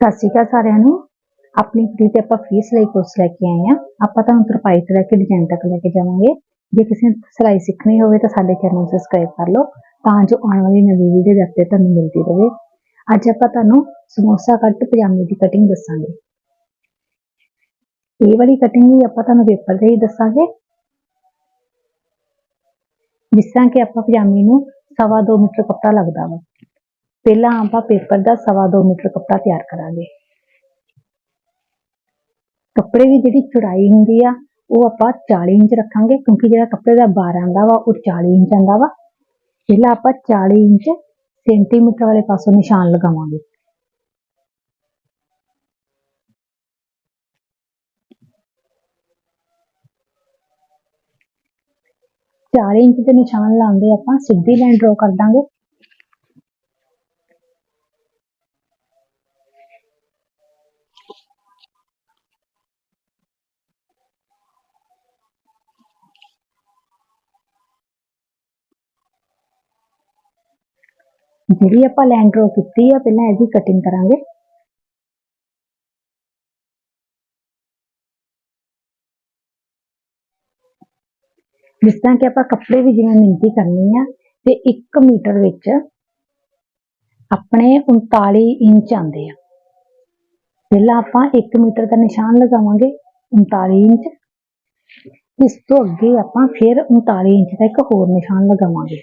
ਸਤਿ ਸ਼੍ਰੀ ਅਕਾਲ ਸਾਰਿਆਂ ਨੂੰ। ਆਪਣੀ ਫਰੀ ਤੇ ਆਪਾਂ ਫੀਸ ਲਈ ਕੋਰਸ ਲੈ ਕੇ ਆਏ ਆ ਆਪਾਂ ਤੁਹਾਨੂੰ ਤਰਪਾਈ ਤੋਂ ਲੈ ਕੇ ਡਿਜ਼ਾਈਨ ਤੱਕ ਲੈ ਕੇ ਜਾਵਾਂਗੇ। ਜੇ ਕਿਸੇ ਨੇ ਸਿਲਾਈ ਸਿੱਖਣੀ ਹੋਵੇ ਤਾਂ ਸਾਡੇ ਚੈਨਲ ਨੂੰ ਸਬਸਕ੍ਰਾਈਬ ਕਰ ਲਓ, ਤਾਂ ਜੋ ਆਉਣ ਵਾਲੀ ਨਵੀਂ ਵੀਡੀਓ ਦੇ update ਤੁਹਾਨੂੰ ਮਿਲਦੀ ਰਹੇ। ਅੱਜ ਆਪਾਂ ਤੁਹਾਨੂੰ ਸਮੋਸਾ ਕੱਟ ਪਜਾਮੇ ਦੀ ਕਟਿੰਗ ਦੱਸਾਂਗੇ। ਇਹ ਵਾਲੀ ਕਟਿੰਗ ਵੀ ਆਪਾਂ ਤੁਹਾਨੂੰ ਪੇਪਰ ਤੇ ਹੀ ਦੱਸਾਂਗੇ। ਜਿਸ ਤਰ੍ਹਾਂ ਕਿ ਆਪਾਂ ਪਜਾਮੇ ਨੂੰ ਸਵਾ ਦੋ ਮੀਟਰ ਕੱਪੜਾ ਲੱਗਦਾ ਵਾ। ਪਹਿਲਾਂ ਆਪਾਂ ਪੇਪਰ ਦਾ ਸਵਾ ਦੋ ਮੀਟਰ ਕੱਪੜਾ ਤਿਆਰ ਕਰਾਂਗੇ। ਕੱਪੜੇ ਦੀ ਜਿਹੜੀ ਚੌੜਾਈ ਹੁੰਦੀ ਆ, ਉਹ ਆਪਾਂ 40 ਇੰਚ ਰੱਖਾਂਗੇ, ਕਿਉਂਕਿ ਜਿਹੜਾ ਕੱਪੜੇ ਦਾ ਬਾਰ ਆਂਦਾ ਵਾ, ਉਹ 40 ਇੰਚ ਆਂਦਾ ਵਾ। ਪਹਿਲਾਂ ਆਪਾਂ 40 ਇੰਚ ਸੈਂਟੀਮੀਟਰ ਵਾਲੇ ਪਾਸੋਂ ਨਿਸ਼ਾਨ ਲਗਾਵਾਂਗੇ। ਚਾਲੀ ਇੰਚ ਦੇ ਨਿਸ਼ਾਨ ਲਾਉਂਦੇ ਆਪਾਂ, ਸਿੱਧੀ ਲਾਈਨ ਡਰਾ ਕਰ ਦਾਂਗੇ। ਜਿਹੜੀ ਆਪਾਂ ਲਾਈਨ ਡਰਾ ਕੀਤੀ ਆ, ਪਹਿਲਾਂ ਇਹਦੀ ਕਟਿੰਗ ਕਰਾਂਗੇ। ਜਿਸ ਤਰ੍ਹਾਂ ਕਿ ਆਪਾਂ ਕੱਪੜੇ ਵੀ ਜਿਵੇਂ ਮਿਣਤੀ ਕਰਨੀ ਆ, ਤੇ 1 ਮੀਟਰ ਵਿੱਚ ਆਪਣੇ 39 ਇੰਚ ਆਉਂਦੇ ਆ। ਪਹਿਲਾਂ ਆਪਾਂ 1 ਮੀਟਰ ਦਾ ਨਿਸ਼ਾਨ ਲਗਾਵਾਂਗੇ 39 ਇੰਚ। ਇਸ ਤੋਂ ਅੱਗੇ ਆਪਾਂ ਫਿਰ 39 ਇੰਚ ਦਾ ਇੱਕ ਹੋਰ ਨਿਸ਼ਾਨ ਲਗਾਵਾਂਗੇ।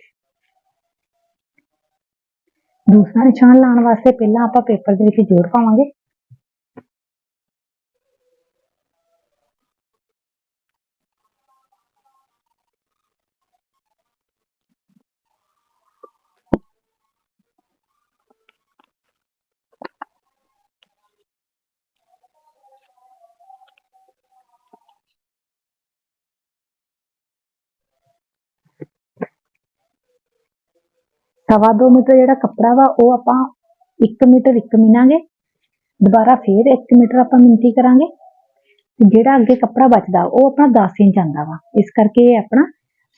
ਦੂਸਰਾ ਨਿਸ਼ਾਨ ਲਾਉਣ ਵਾਸਤੇ ਪਹਿਲਾਂ ਆਪਾਂ ਪੇਪਰ ਦੇ ਵਿੱਚ ਜੋੜ ਪਾਵਾਂਗੇ। ਸਵਾ ਦੋ ਮੀਟਰ ਜਿਹੜਾ ਕੱਪੜਾ ਵਾ, ਉਹ ਆਪਾਂ 1 ਮੀਟਰ ਇੱਕ ਮਿਨਾਂਗੇ। ਦੁਬਾਰਾ ਫੇਰ 1 ਮੀਟਰ ਆਪਾਂ ਮਿਣਤੀ ਕਰਾਂਗੇ। ਜਿਹੜਾ ਅੱਗੇ ਕੱਪੜਾ ਬਚਦਾ, ਉਹ ਆਪਣਾ 10 ਇੰਚ ਆਂਦਾ ਵਾ। ਇਸ ਕਰਕੇ ਇਹ ਆਪਣਾ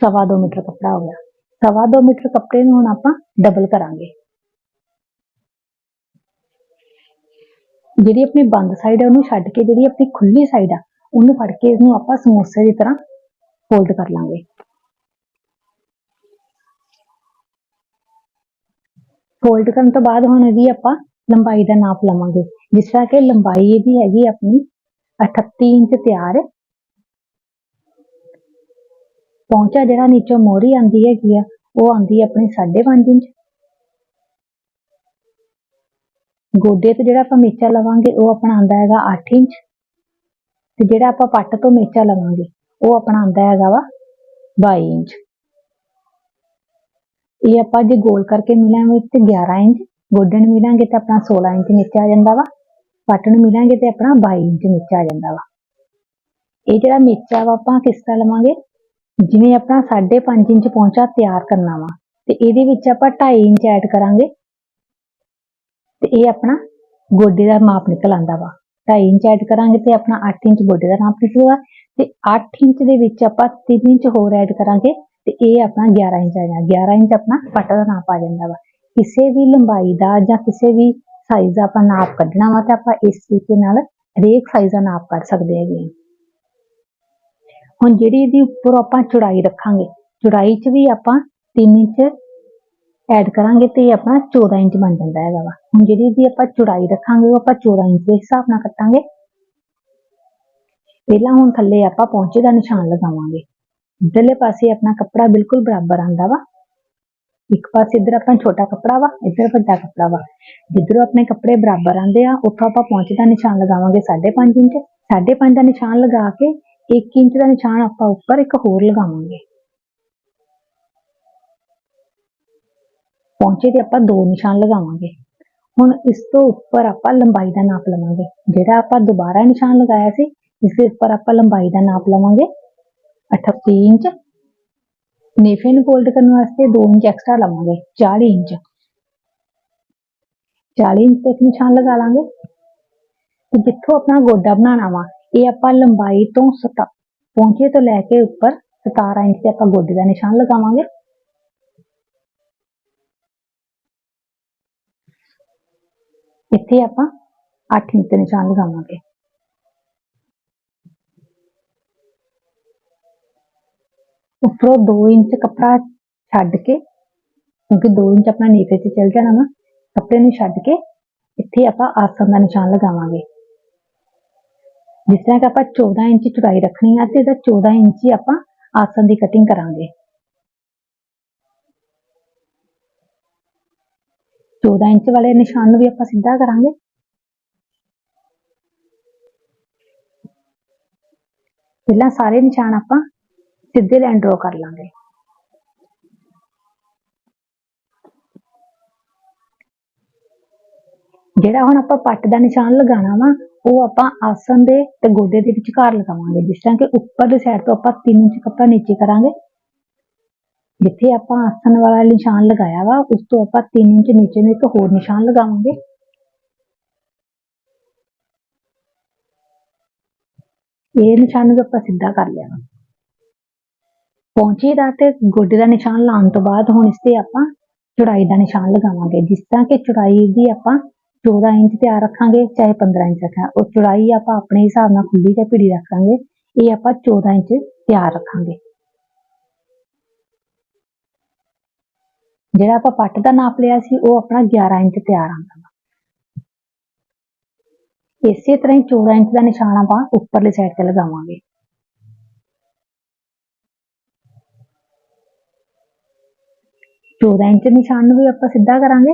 ਸਵਾ ਦੋ ਮੀਟਰ ਕੱਪੜਾ ਹੋ ਗਿਆ। ਸਵਾ ਦੋ ਮੀਟਰ ਕੱਪੜੇ ਨੂੰ ਹੁਣ ਆਪਾਂ ਡਬਲ ਕਰਾਂਗੇ। ਜਿਹੜੀ ਆਪਣੀ ਬੰਦ ਸਾਈਡ ਹੈ ਉਹਨੂੰ ਛੱਡ ਕੇ ਜਿਹੜੀ ਆਪਣੀ ਖੁੱਲੀ ਸਾਈਡ ਆ, ਉਹਨੂੰ ਫੜ ਕੇ ਇਹਨੂੰ ਆਪਾਂ ਸਮੋਸੇ ਦੀ ਤਰ੍ਹਾਂ ਫੋਲਡ ਕਰ ਲਾਂਗੇ। ਫੋਲਡ ਕਰਨ ਤੋਂ ਬਾਅਦ ਹੁਣ ਇਹਦੀ ਆਪਾਂ ਲੰਬਾਈ ਦਾ ਨਾਪ ਲਵਾਂਗੇ। ਜਿਸ ਤਰ੍ਹਾਂ ਕਿ ਲੰਬਾਈ ਇਹਦੀ ਹੈਗੀ ਆਪਣੀ 38 ਇੰਚ ਤਿਆਰ। ਹੈ ਪਹੁੰਚਾ ਜਿਹੜਾ ਨੀਚੋਂ ਮੋਰੀ ਆਂਦੀ ਹੈਗੀ ਆ, ਉਹ ਆਂਦੀ ਆਪਣੀ 5.5 ਇੰਚ। ਗੋਡੇ ਤੋਂ ਜਿਹੜਾ ਆਪਾਂ ਮੇਚਾ ਲਵਾਂਗੇ, ਉਹ ਆਪਣਾ ਆਂਦਾ ਹੈਗਾ 8 ਇੰਚ। ਤੇ ਜਿਹੜਾ ਆਪਾਂ ਪੱਟ ਤੋਂ ਮੇਚਾ ਲਵਾਂਗੇ, ਉਹ ਆਪਣਾ ਆਂਦਾ ਹੈਗਾ ਵਾ 22 ਇੰਚ। ਇਹ ਆਪਾਂ ਜੇ ਗੋਲ ਕਰਕੇ ਮਿਲਾਂਗੇ ਤੇ 11 ਇੰਚ, ਗੋਡਣ ਮਿਲਾਂਗੇ ਤਾਂ ਆਪਣਾ 16 ਇੰਚ ਨੀਚੇ ਆ ਜਾਂਦਾ ਵਾ ਪੱਟ ਨੂੰ ਮਿਲਾਂਗੇ ਤੇ ਆਪਣਾ 22 ਇੰਚ ਨੀਚੇ ਆ ਜਾਂਦਾ ਵਾ। ਇਹ ਜਿਹੜਾ ਮੇਚਾ ਵਾ, ਆਪਾਂ ਕਿਸ ਤਰ੍ਹਾਂ ਲਵਾਂਗੇ? ਜਿਵੇਂ ਆਪਣਾ 5.5 ਇੰਚ ਪਹੁੰਚਾ ਤਿਆਰ ਕਰਨਾ ਵਾ, ਤੇ ਇਹਦੇ ਵਿੱਚ ਆਪਾਂ 2.5 ਇੰਚ ਐਡ ਕਰਾਂਗੇ। ਤੇ ਇਹ ਆਪਣਾ ਗੋਡੇ ਦਾ ਮਾਪ ਨਿਕਲ ਆਂਦਾ ਵਾ। 2.5 ਇੰਚ ਐਡ ਕਰਾਂਗੇ ਤੇ ਆਪਣਾ 8 ਇੰਚ ਗੋਡੇ ਦਾ ਨਾਪ ਨਿਕਲੂਗਾ। ਤੇ 8 ਇੰਚ ਦੇ ਵਿੱਚ ਆਪਾਂ 3 ਇੰਚ ਹੋਰ ਐਡ ਕਰਾਂਗੇ। ਤੇ ਇਹ ਆਪਣਾ 11 ਇੰਚ ਆ ਜਾਣਾ 11 ਇੰਚ ਆਪਣਾ ਪੱਟ ਦਾ ਨਾਪ ਆ ਜਾਂਦਾ ਵਾ। ਕਿਸੇ ਵੀ ਲੰਬਾਈ ਦਾ ਜਾਂ ਕਿਸੇ ਵੀ ਸਾਈਜ਼ ਦਾ ਆਪਾਂ ਨਾਪ ਕੱਢਣਾ ਵਾ ਤਾਂ ਆਪਾਂ ਇਸ ਤਰੀਕੇ ਨਾਲ ਹਰੇਕ ਸਾਈਜ਼ ਦਾ ਨਾਪ ਕੱਢ ਸਕਦੇ ਹੈਗੇ ਹਾਂ ਹੁਣ ਜਿਹੜੀ ਇਹਦੀ ਉੱਪਰ ਆਪਾਂ ਚੌੜਾਈ ਰੱਖਾਂਗੇ, ਚੌੜਾਈ 'ਚ ਵੀ ਆਪਾਂ 3 ਇੰਚ ਐਡ ਕਰਾਂਗੇ ਤੇ ਇਹ ਆਪਣਾ 14 ਇੰਚ ਬਣ ਜਾਂਦਾ ਹੈਗਾ ਵਾ। ਹੁਣ ਜਿਹੜੀ ਇਹਦੀ ਆਪਾਂ ਚੌੜਾਈ ਰੱਖਾਂਗੇ ਉਹ ਆਪਾਂ 14 ਇੰਚ ਦੇ ਹਿਸਾਬ ਨਾਲ ਕੱਟਾਂਗੇ। ਪਹਿਲਾਂ ਹੁਣ ਥੱਲੇ ਆਪਾਂ ਪਹੁੰਚੇ ਦਾ ਨਿਸ਼ਾਨ ਲਗਾਵਾਂਗੇ। ਇੱਧਰਲੇ ਪਾਸੇ ਆਪਣਾ ਕੱਪੜਾ ਬਿਲਕੁਲ ਬਰਾਬਰ ਆਂਦਾ ਵਾ। ਇੱਕ ਪਾਸੇ ਇੱਧਰ ਆਪਣਾ ਛੋਟਾ ਕੱਪੜਾ ਵਾ, ਇੱਧਰ ਵੱਡਾ ਕੱਪੜਾ ਵਾ। ਜਿੱਧਰੋਂ ਆਪਣੇ ਕੱਪੜੇ ਬਰਾਬਰ ਆਂਦੇ ਆ, ਉੱਥੋਂ ਆਪਾਂ ਪਹੁੰਚੇ ਦਾ ਨਿਸ਼ਾਨ ਲਗਾਵਾਂਗੇ 5.5 ਇੰਚ। 5.5 ਦਾ ਨਿਸ਼ਾਨ ਲਗਾ ਕੇ 1 ਇੰਚ ਦਾ ਨਿਸ਼ਾਨ ਆਪਾਂ ਉੱਪਰ ਇੱਕ ਹੋਰ ਲਗਾਵਾਂਗੇ। ਪਹੁੰਚੇ ਤੇ ਆਪਾਂ ਦੋ ਨਿਸ਼ਾਨ ਲਗਾਵਾਂਗੇ। ਹੁਣ ਇਸ ਤੋਂ ਉੱਪਰ ਆਪਾਂ ਲੰਬਾਈ ਦਾ ਨਾਪ ਲਵਾਂਗੇ। ਜਿਹੜਾ ਆਪਾਂ ਦੁਬਾਰਾ ਨਿਸ਼ਾਨ ਲਗਾਇਆ ਸੀ, ਇਸ ਦੇ ਉੱਪਰ ਆਪਾਂ ਲੰਬਾਈ ਦਾ ਨਾਪ ਲਵਾਂਗੇ। 38 ਇੰਚ। ਨੇਫੇ ਨੂੰ ਫੋਲਡ ਕਰਨ ਵਾਸਤੇ 2 ਇੰਚ ਐਕਸਟਰਾ ਲਵਾਂਗੇ 40 ਇੰਚ। 40 ਇੰਚ ਤੇ ਇੱਕ ਨਿਸ਼ਾਨ ਲਗਾ ਲਾਂਗੇ। ਤੇ ਜਿੱਥੋਂ ਆਪਣਾ ਗੋਡਾ ਬਣਾਉਣਾ ਵਾ, ਇਹ ਆਪਾਂ ਲੰਬਾਈ ਤੋਂ ਸਤਾ ਪਹੁੰਚੇ ਤੋਂ ਲੈ ਕੇ ਉੱਪਰ 17 ਇੰਚ ਤੇ ਆਪਾਂ ਗੋਡੇ ਦਾ ਨਿਸ਼ਾਨ ਲਗਾਵਾਂਗੇ। ਇੱਥੇ ਆਪਾਂ 8 ਇੰਚ ਦੇ ਨਿਸ਼ਾਨ ਲਗਾਵਾਂਗੇ। ਉੱਪਰੋਂ 2 ਇੰਚ ਕੱਪੜਾ ਛੱਡ ਕੇ, ਕਿਉਂਕਿ 2 ਇੰਚ ਆਪਣਾ ਨੀਚੇ ਚ ਚਲ ਜਾਣਾ ਵਾ, ਕੱਪੜੇ ਨੂੰ ਛੱਡ ਕੇ ਇੱਥੇ ਆਪਾਂ ਆਸਣ ਦਾ ਨਿਸ਼ਾਨ ਲਗਾਵਾਂਗੇ। ਜਿਸ ਤਰ੍ਹਾਂ ਕਿ ਆਪਾਂ 14 ਇੰਚ ਚੌੜਾਈ ਰੱਖਣੀ ਆ ਤੇ ਇਹਦਾ 14 ਇੰਚ ਹੀ ਆਪਾਂ ਆਸਨ ਦੀ ਕਟਿੰਗ ਕਰਾਂਗੇ। 14 ਇੰਚ ਵਾਲੇ ਨਿਸ਼ਾਨ ਨੂੰ ਵੀ ਆਪਾਂ ਸਿੱਧਾ ਕਰਾਂਗੇ। ਪਹਿਲਾਂ ਸਾਰੇ ਨਿਸ਼ਾਨ ਆਪਾਂ ਸਿੱਧੇ ਲਾਈਨ ਡਰਾ ਕਰ ਲਾਂਗੇ। ਜਿਹੜਾ ਹੁਣ ਆਪਾਂ ਪੱਟ ਦਾ ਨਿਸ਼ਾਨ ਲਗਾਉਣਾ ਵਾ, ਉਹ ਆਪਾਂ ਆਸਨ ਦੇ ਤੇ ਗੋਡੇ ਦੇ ਵਿਚਕਾਰ ਲਗਾਵਾਂਗੇ। ਜਿਸ ਤਰ੍ਹਾਂ ਕਿ ਉੱਪਰ ਦੇ ਸਾਈਡ ਤੋਂ ਆਪਾਂ 3 ਇੰਚ ਕੱਪੜਾ ਨੀਚੇ ਕਰਾਂਗੇ। ਜਿੱਥੇ ਆਪਾਂ ਆਸਨ ਵਾਲਾ ਨਿਸ਼ਾਨ ਲਗਾਇਆ ਵਾ, ਉਸ ਤੋਂ ਆਪਾਂ 3 ਇੰਚ ਨੀਚੇ ਨੂੰ ਇੱਕ ਹੋਰ ਨਿਸ਼ਾਨ ਲਗਾਵਾਂਗੇ। ਇਹ ਨਿਸ਼ਾਨ ਨੂੰ ਆਪਾਂ ਸਿੱਧਾ ਕਰ ਲਿਆ ਪਹੁੰਚੇ ਦਾ ਤੇ ਗੋਡੇ ਦਾ ਨਿਸ਼ਾਨ ਲਾਉਣ ਤੋਂ ਬਾਅਦ ਹੁਣ ਇਸ ਤੇ ਆਪਾਂ ਚੌੜਾਈ ਦਾ ਨਿਸ਼ਾਨ ਲਗਾਵਾਂਗੇ। ਜਿਸ ਤਰ੍ਹਾਂ ਕਿ ਚੌੜਾਈ ਦੀ ਆਪਾਂ 14 ਇੰਚ ਤਿਆਰ ਰੱਖਾਂਗੇ, ਚਾਹੇ 15 ਇੰਚ ਰੱਖਾਂ। ਉਹ ਚੌੜਾਈ ਆਪਾਂ ਆਪਣੇ ਹਿਸਾਬ ਨਾਲ ਖੁੱਲੀ ਜਾਂ ਭਿੜੀ ਰੱਖਾਂਗੇ। ਇਹ ਆਪਾਂ 14 ਇੰਚ ਤਿਆਰ ਰੱਖਾਂਗੇ। ਜਿਹੜਾ ਆਪਾਂ ਪੱਟ ਦਾ ਨਾਪ ਲਿਆ ਸੀ, ਉਹ ਆਪਣਾ 11 ਇੰਚ ਤਿਆਰ ਆਉਂਦਾ ਇਸੇ ਤਰ੍ਹਾਂ ਹੀ 14 ਇੰਚ ਦਾ ਨਿਸ਼ਾਨ ਆਪਾਂ ਉੱਪਰਲੇ ਸਾਈਡ ਤੇ ਲਗਾਵਾਂਗੇ। ਚੌਦਾਂ ਇੰਚ ਨਿਸ਼ਾਨ ਨੂੰ ਵੀ ਆਪਾਂ ਸਿੱਧਾ ਕਰਾਂਗੇ।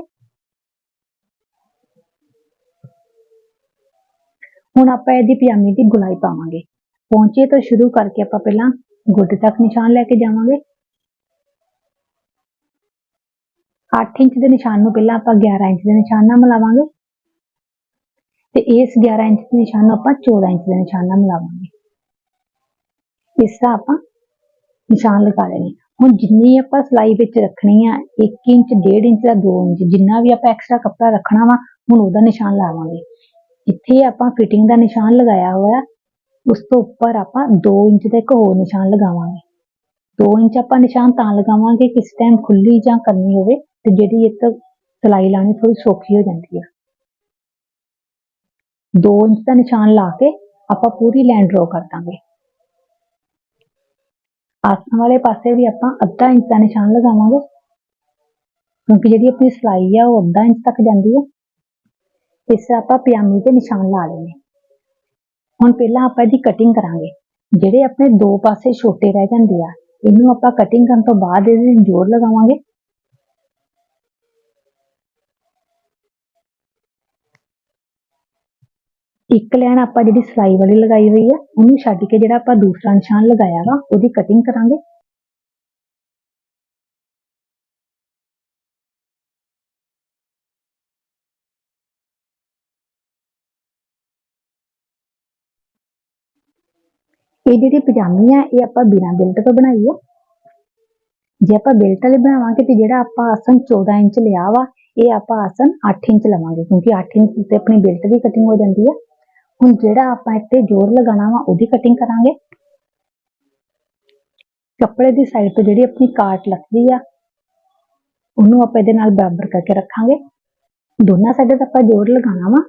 ਹੁਣ ਆਪਾਂ ਇਹਦੀ ਪਜਾਮੀ ਦੀ ਗੁਲਾਈ ਪਾਵਾਂਗੇ। ਪਹੁੰਚੇ ਤੋਂ ਸ਼ੁਰੂ ਕਰਕੇ ਆਪਾਂ ਪਹਿਲਾਂ ਗੁੱਡ ਤੱਕ ਨਿਸ਼ਾਨ ਲੈ ਕੇ ਜਾਵਾਂਗੇ। 8 ਇੰਚ ਦੇ ਨਿਸ਼ਾਨ ਨੂੰ ਪਹਿਲਾਂ ਆਪਾਂ 11 ਇੰਚ ਦੇ ਨਿਸ਼ਾਨ ਨਾਲ ਮਿਲਾਵਾਂਗੇ। ਤੇ ਇਸ 11 ਇੰਚ ਦੇ ਨਿਸ਼ਾਨ ਨੂੰ ਆਪਾਂ 14 ਇੰਚ ਦੇ ਨਿਸ਼ਾਨ ਨਾਲ ਮਿਲਾਵਾਂਗੇ। ਇਸ ਤਰ੍ਹਾਂ ਆਪਾਂ ਨਿਸ਼ਾਨ ਲਗਾ ਲੈਣੇ ਹੁਣ ਜਿੰਨੀ ਆਪਾਂ ਸਲਾਈ ਵਿੱਚ ਰੱਖਣੀ ਆ 1 ਇੰਚ 1.5 ਇੰਚ ਦਾ 2 ਇੰਚ, ਜਿੰਨਾ ਵੀ ਆਪਾਂ ਐਕਸਟਰਾ ਕੱਪੜਾ ਰੱਖਣਾ ਵਾ, ਹੁਣ ਉਹਦਾ ਨਿਸ਼ਾਨ ਲਾਵਾਂਗੇ। ਇੱਥੇ ਆਪਾਂ ਫਿਟਿੰਗ ਦਾ ਨਿਸ਼ਾਨ ਲਗਾਇਆ ਹੋਇਆ, ਉਸ ਤੋਂ ਉੱਪਰ ਆਪਾਂ 2 ਇੰਚ ਦਾ ਇੱਕ ਹੋਰ ਨਿਸ਼ਾਨ ਲਗਾਵਾਂਗੇ। 2 ਇੰਚ ਆਪਾਂ ਨਿਸ਼ਾਨ ਤਾਂ ਲਗਾਵਾਂਗੇ ਕਿਸ ਟਾਈਮ ਖੁੱਲੀ ਜਾਂ ਕਰਨੀ ਹੋਵੇ ਤੇ ਜਿਹੜੀ ਇੱਕ ਸਲਾਈ ਲਾਣੀ ਥੋੜੀ ਸੌਖੀ ਹੋ ਜਾਂਦੀ ਆ। 2 ਇੰਚ ਦਾ ਨਿਸ਼ਾਨ ਲਾ ਕੇ ਆਪਾਂ ਪੂਰੀ ਲਾਈਨ ਡਰਾ ਕਰ ਦਾਂਗੇ। ਆਸਣ ਵਾਲੇ ਪਾਸੇ ਵੀ ਆਪਾਂ ਅੱਧਾ ਇੰਚ ਦਾ ਨਿਸ਼ਾਨ ਲਗਾਵਾਂਗੇ। ਕਿਉਂਕਿ ਜਿਹੜੀ ਆਪਣੀ ਸਲਾਈ ਆ, ਉਹ ਅੱਧਾ ਇੰਚ ਤੱਕ ਜਾਂਦੀ ਹੈ ਇਸ ਆਪਾਂ ਪਜਾਮੀ ਤੇ ਨਿਸ਼ਾਨ ਲਾ ਲੈਣੇ ਹੁਣ ਪਹਿਲਾਂ ਆਪਾਂ ਇਹਦੀ ਕਟਿੰਗ ਕਰਾਂਗੇ। ਜਿਹੜੇ ਆਪਣੇ ਦੋ ਪਾਸੇ ਛੋਟੇ ਰਹਿ ਜਾਂਦੇ ਆ, ਇਹਨੂੰ ਆਪਾਂ ਕਟਿੰਗ ਕਰਨ ਤੋਂ ਬਾਅਦ ਇਹਦੇ ਜੋੜ ਲਗਾਵਾਂਗੇ। ਇੱਕ ਲਾਈਨ ਆਪਾਂ ਜਿਹੜੀ ਸਲਾਈ ਵਾਲੀ ਲਗਾਈ ਹੋਈ ਆ, ਉਹਨੂੰ ਛੱਡ ਕੇ ਜਿਹੜਾ ਆਪਾਂ ਦੂਸਰਾ ਨਿਸ਼ਾਨ ਲਗਾਇਆ ਵਾ, ਉਹਦੀ ਕਟਿੰਗ ਕਰਾਂਗੇ। ਇਹ ਜਿਹੜੀ ਪਜਾਮੀ ਆ, ਇਹ ਆਪਾਂ ਬਿਨਾਂ ਬੈਲਟ ਤੋਂ ਬਣਾਈ ਆ। ਜੇ ਆਪਾਂ ਬੈਲਟ ਵਾਲੇ ਬਣਾਵਾਂਗੇ ਤੇ ਜਿਹੜਾ ਆਪਾਂ ਆਸਨ 14 ਇੰਚ ਲਿਆ ਵਾ, ਇਹ ਆਪਾਂ ਆਸਨ 8 ਇੰਚ ਲਵਾਂਗੇ, ਕਿਉਂਕਿ 8 ਇੰਚ ਤੇ ਆਪਣੀ ਬੈਲਟ ਦੀ ਕਟਿੰਗ ਹੋ ਜਾਂਦੀ ਆ। ਹੁਣ ਜਿਹੜਾ ਆਪਾਂ ਇੱਥੇ ਜੋੜ ਲਗਾਉਣਾ ਵਾ, ਉਹਦੀ ਕਟਿੰਗ ਕਰਾਂਗੇ। ਕੱਪੜੇ ਦੀ ਸਾਈਡ ਤੋਂ ਜਿਹੜੀ ਆਪਣੀ ਕਾਟ ਲੱਗਦੀ ਆ, ਉਹਨੂੰ ਆਪਾਂ ਇਹਦੇ ਨਾਲ ਬਰਾਬਰ ਕਰਕੇ ਰੱਖਾਂਗੇ। ਦੋਨਾਂ ਸਾਈਡਾਂ ਤੇ ਆਪਾਂ ਜੋੜ ਲਗਾਉਣਾ ਵਾ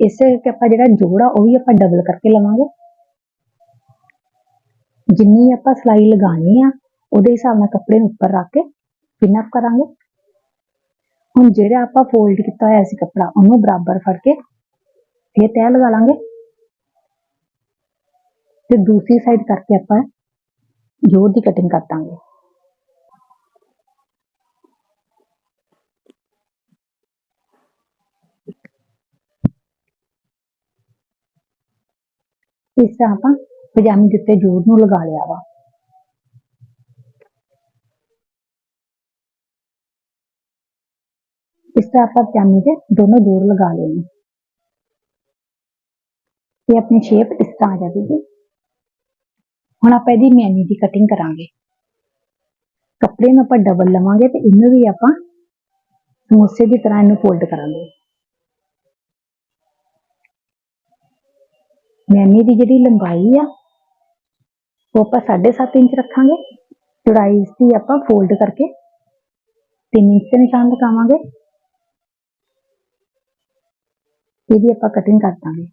ਇਸੇ ਕਰਕੇ ਆਪਾਂ ਜਿਹੜਾ ਜੋੜ ਆ, ਉਹ ਵੀ ਆਪਾਂ ਡਬਲ ਕਰਕੇ ਲਵਾਂਗੇ। ਜਿੰਨੀ ਆਪਾਂ ਸਲਾਈ ਲਗਾਣੀ ਆ, ਉਹਦੇ ਹਿਸਾਬ ਨਾਲ ਕੱਪੜੇ ਨੂੰ ਉੱਪਰ ਰੱਖ ਕੇ ਪਿਨ ਅਪ ਕਰਾਂਗੇ। ਹੁਣ ਜਿਹੜਾ ਆਪਾਂ ਫੋਲਡ ਕੀਤਾ ਹੋਇਆ ਸੀ ਕੱਪੜਾ, ਉਹਨੂੰ ਬਰਾਬਰ ਫੜ ਕੇ ਫਿਰ ਤੈਅ ਲਗਾ ਲਾਂਗੇ ਤੇ ਦੂਸਰੀ ਸਾਈਡ ਕਰਕੇ ਆਪਾਂ ਜੋੜ ਦੀ ਕਟਿੰਗ ਕਰ ਦਾਂਗੇ ਇਸ ਤਰ੍ਹਾਂ ਆਪਾਂ ਪਜਾਮੀ ਦੇ ਉੱਤੇ ਜੋੜ ਨੂੰ ਲਗਾ ਲਿਆ ਵਾ ਇਸ ਤਰ੍ਹਾਂ ਆਪਾਂ ਪਜਾਮੀ ਦੇ ਦੋਨੋਂ ਜੋੜ ਲਗਾ ਲਏ ਇਹ ਆਪਣੀ ਸ਼ੇਪ ਇਸ ਤਰ੍ਹਾਂ ਆ ਜਾਵੇਗੀ। ਹੁਣ ਆਪਾਂ ਇਹਦੀ ਮੈਨੀ ਦੀ ਕਟਿੰਗ ਕਰਾਂਗੇ। ਕੱਪੜੇ ਨੂੰ ਆਪਾਂ ਡਬਲ ਲਵਾਂਗੇ ਤੇ ਇਹਨੂੰ ਵੀ ਆਪਾਂ ਸਮੋਸੇ ਦੀ ਤਰ੍ਹਾਂ ਇਹਨੂੰ ਫੋਲਡ ਕਰਾਂਗੇ। ਮੈਨੀ ਦੀ ਜਿਹੜੀ ਲੰਬਾਈ ਆ, ਉਹ ਆਪਾਂ 7.5 ਇੰਚ ਰੱਖਾਂਗੇ। ਚੌੜਾਈ ਇਸ ਦੀ ਆਪਾਂ ਫੋਲਡ ਕਰਕੇ 3 ਇੰਚ ਦੇ ਨਿਸ਼ਾਨ ਲਗਾਵਾਂਗੇ। ਇਹਦੀ ਆਪਾਂ ਕਟਿੰਗ ਕਰ ਦਾਂਗੇ।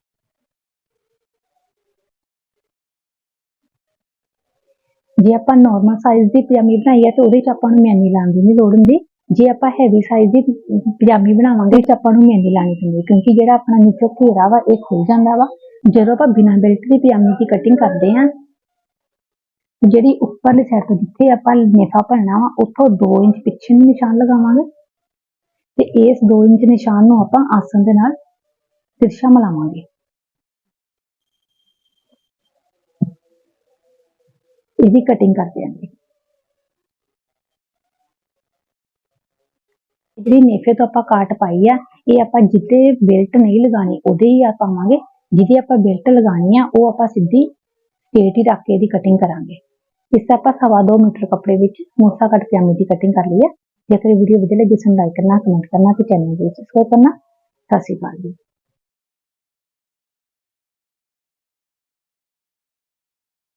ਜੇ ਆਪਾਂ ਨਾਰਮਲ ਸਾਈਜ਼ ਦੀ ਪਜਾਮੀ ਬਣਾਈ ਹੈ ਤਾਂ ਉਹਦੇ 'ਚ ਆਪਾਂ ਨੂੰ ਮੈਨੀ ਲਾਉਣ ਦੀ ਨਹੀਂ ਲੋੜ ਹੁੰਦੀ। ਜੇ ਆਪਾਂ ਹੈਵੀ ਸਾਈਜ਼ ਦੀ ਪਜਾਮੀ ਬਣਾਵਾਂਗੇ ਤਾਂ ਆਪਾਂ ਨੂੰ ਮੈਨੀ ਲਾਉਣੀ ਪੈਂਦੀ, ਕਿਉਂਕਿ ਜਿਹੜਾ ਆਪਣਾ ਨੀਚੇ ਘੇਰਾ ਵਾ, ਇਹ ਖੁੱਲ ਜਾਂਦਾ ਵਾ। ਜਦੋਂ ਆਪਾਂ ਬਿਨਾਂ ਬੈਲਟ ਦੀ ਪਜਾਮੀ ਦੀ ਕਟਿੰਗ ਕਰਦੇ ਹਾਂ, ਜਿਹੜੀ ਉੱਪਰਲੀ ਸਾਈਡ ਤੋਂ ਜਿੱਥੇ ਆਪਾਂ ਨੇਫਾ ਭਰਨਾ ਵਾ, ਉੱਥੋਂ 2 ਇੰਚ ਪਿੱਛੇ ਨੂੰ ਨਿਸ਼ਾਨ ਲਗਾਵਾਂਗੇ ਤੇ ਇਸ 2 ਇੰਚ ਨਿਸ਼ਾਨ ਨੂੰ ਆਪਾਂ ਆਸਨ ਦੇ ਨਾਲ ਤਿਰਛਾ ਮਿਲਾਵਾਂਗੇ। ਇਹਦੀ ਕਟਿੰਗ ਕਰ ਦਿਆਂਗੇ। ਜਿਹੜੀ ਨੇਫੇ ਤੋਂ ਆਪਾਂ ਕਾਟ ਪਾਈ ਆ, ਇਹ ਆਪਾਂ ਜਿੱਤੇ ਬੈਲਟ ਨਹੀਂ ਲਗਾਣੀ ਉਹਦੇ ਹੀ ਆ ਪਾਵਾਂਗੇ। ਜਿਹਦੀ ਆਪਾਂ ਬੈਲਟ ਲਗਾਣੀ ਆ, ਉਹ ਆਪਾਂ ਸਿੱਧੀ ਸਟੇਟ ਹੀ ਰੱਖ ਕੇ ਇਹਦੀ ਕਟਿੰਗ ਕਰਾਂਗੇ। ਇਸ ਤਰ੍ਹਾਂ ਆਪਾਂ ਸਵਾ ਦੋ ਮੀਟਰ ਕੱਪੜੇ ਵਿੱਚ ਮੋਸਾ ਕੱਟ ਪਜਾਮੀ ਦੀ ਕਟਿੰਗ ਕਰ ਲਈ ਹੈ ਜੇਕਰ ਇਹ ਵੀਡੀਓ ਵਧੀਆ ਲੱਗੀ ਤਾਂ ਲਾਈਕ ਕਰਨਾ ਕਮੈਂਟ ਕਰਨਾ ਤੇ ਚੈਨਲ ਨੂੰ ਸਬਸਕ੍ਰਾਈਬ ਕਰਨਾ। ਸਤਿ ਸ਼੍ਰੀ ਅਕਾਲ ਜੀ।